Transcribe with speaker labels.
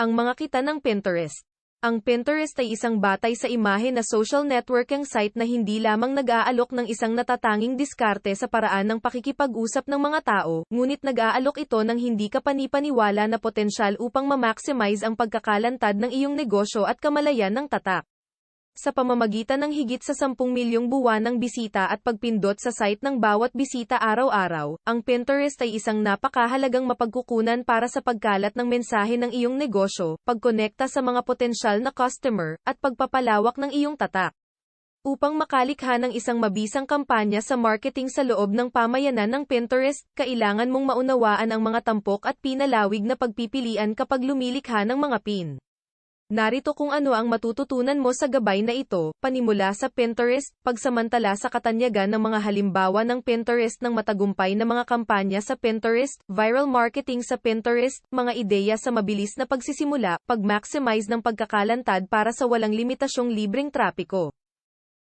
Speaker 1: Ang mga kita ng Pinterest. Ang Pinterest ay isang batay sa imahe na social networking site na hindi lamang nag-aalok ng isang natatanging diskarte sa paraan ng pakikipag-usap ng mga tao, ngunit nag-aalok ito ng hindi kapanipaniwala na potensyal upang ma-maximize ang pagkakalantad ng iyong negosyo at kamalayan ng tatak. Sa pamamagitan ng higit sa 10 milyong buwan ng bisita at pagpindot sa site ng bawat bisita araw-araw, ang Pinterest ay isang napakahalagang mapagkukunan para sa pagkalat ng mensahe ng iyong negosyo, pagkonekta sa mga potensyal na customer, at pagpapalawak ng iyong tatak. Upang makalikha ng isang mabisang kampanya sa marketing sa loob ng pamayanan ng Pinterest, kailangan mong maunawaan ang mga tampok at pinalawig na pagpipilian kapag lumilikha ng mga pin. Narito kung ano ang matututunan mo sa gabay na ito, panimula sa Pinterest, pagsamantala sa katanyagan ng mga halimbawa ng Pinterest ng matagumpay na mga kampanya sa Pinterest, viral marketing sa Pinterest, mga ideya sa mabilis na pagsisimula, pag-maximize ng pagkakalantad para sa walang limitasyong libreng trapiko.